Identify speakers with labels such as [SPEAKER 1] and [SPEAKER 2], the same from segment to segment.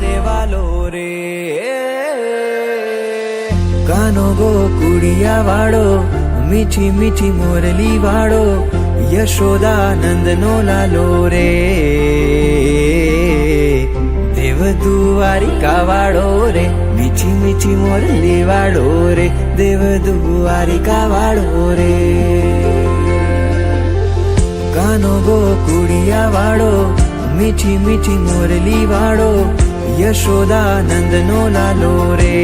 [SPEAKER 1] દેવાલો રે કાનો ગોકુડિયા વાળો મીઠી મીઠી મોરલી વાળો યશોદાનંદ નો લાલો રે દેવ દ્વારિકા વાળો રે મીઠી મીઠી મોરલી વાળો રે દેવ દ્વારિકા વાળો રે કાનો ગોકુડિયા વાળો મીઠી મીઠી મોરલી વાળો યશોદાનંદ નો લાલો રે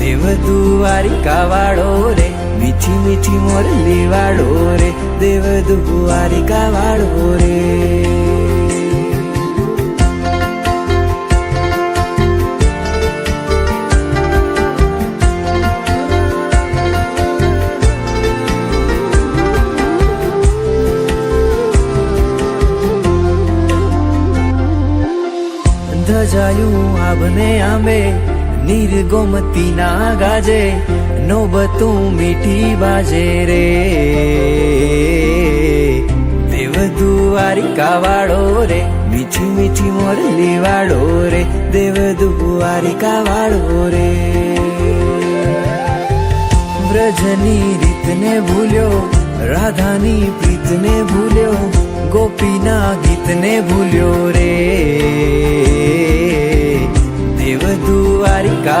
[SPEAKER 1] દેવ દ્વારિકા વાળો રે મીઠી મીઠી મોરલી વાળો રે દેવ દ્વારિકા વાળો રે ધજાયું આભને આંબે નીર ગોમતી ના ગાજે, નોબતું મીઠી બાજે રે. દેવ દ્વારિકા વાળો રે, મીઠી મીઠી મોરલી વાળો રે દેવ દ્વારિકા વાળો રે. વ્રજની રીતને ભૂલ્યો, રાધાની પ્રીતને ભૂલ્યો, ગોપીના ગીતને ભૂલ્યો રે.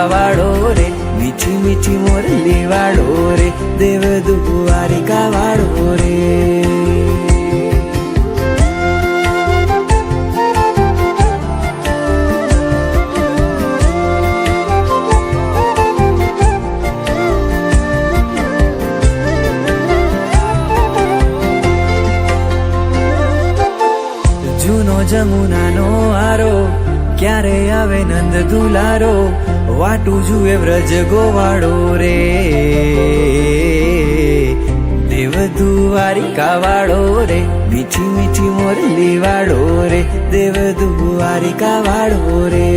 [SPEAKER 1] વાળો રે, મીઠી મીઠી મોરલી વાળો રે, દેવ દ્વારિકા વાળો રે. જૂનો જમુનાનો આરો, ક્યારે આવે નંદ દુલારો? વાટું જુએ વ્રજ ગોવાળો રે. દેવ દ્વારિકા વાળો રે, મીઠી મીઠી મોરલી વાળો રે દેવ દ્વારિકા વાળો રે.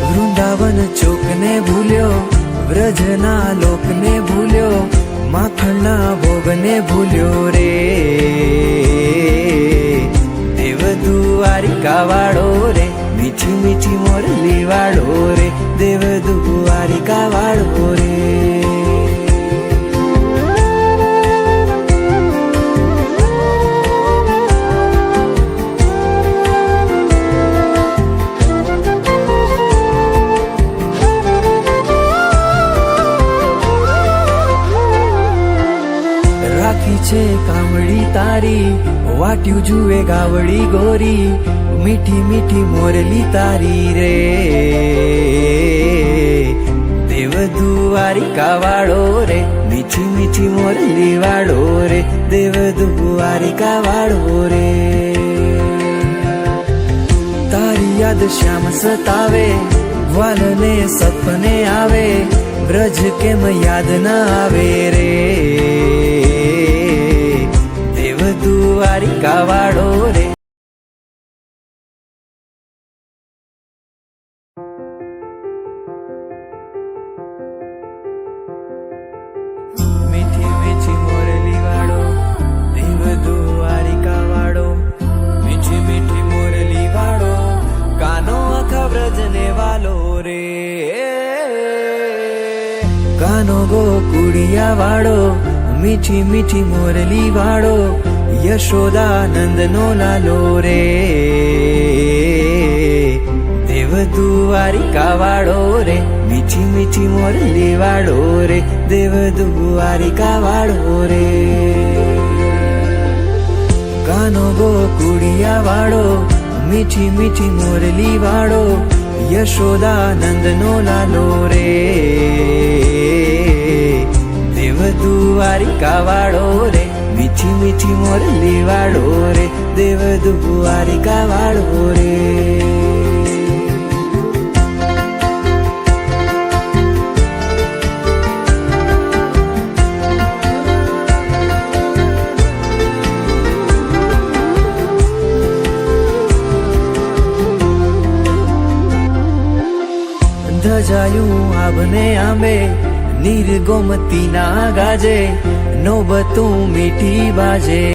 [SPEAKER 1] વૃંદાવન ચોકને ભૂલ્યો, વ્રજના લોકને ભૂલ્યો, માખણના ભોગને ભૂલ્યો રે. મોરલી વાળો રે દેવ દ્વારિકા વાળો રે રાખી છે કામળી તારી વાટ્યું જુએ ગાવડી ગોરી મીઠી મીઠી મોરલી તારી રે દેવ દ્વારિકા વાળો રે મીઠી મીઠી મોરલી વાળો રે દેવ દ્વારિકા વાળો રે તારી યાદ શ્યામ સતાવે વાલને સપને આવે બ્રજ કેમ યાદ ના આવે રે દેવ દ્વારિકા વાળો રે. મીઠી મીઠી મોરલી વાળો, દેવ દ્વારિકા વાળો મીઠી મીઠી મોરલી વાળો, કાનો આખા વ્રજને વાલો રે. કાનો ગોકુડિયા વાળો, મીઠી મીઠી મોરલી વાળો યશોદાનંદ નો લાલો રે દેવ દ્વારિકા વાળો રે મીઠી મીઠી મોરલી વાળો રે દેવ દ્વારિકા વાળો રે કાનો ગોકુડિયા વાળો મીઠી મીઠી મોરલી વાળો યશોદાનંદ નો લાલો રે દેવ દ્વારિકા વાળો રે મીઠી મીઠી મોરલી વાળો રે દેવ દ્વારિકા વાળો રે. ધજાયું આભને આંબે, નીર ના ગાજે નોબતું મીઠી બાજે.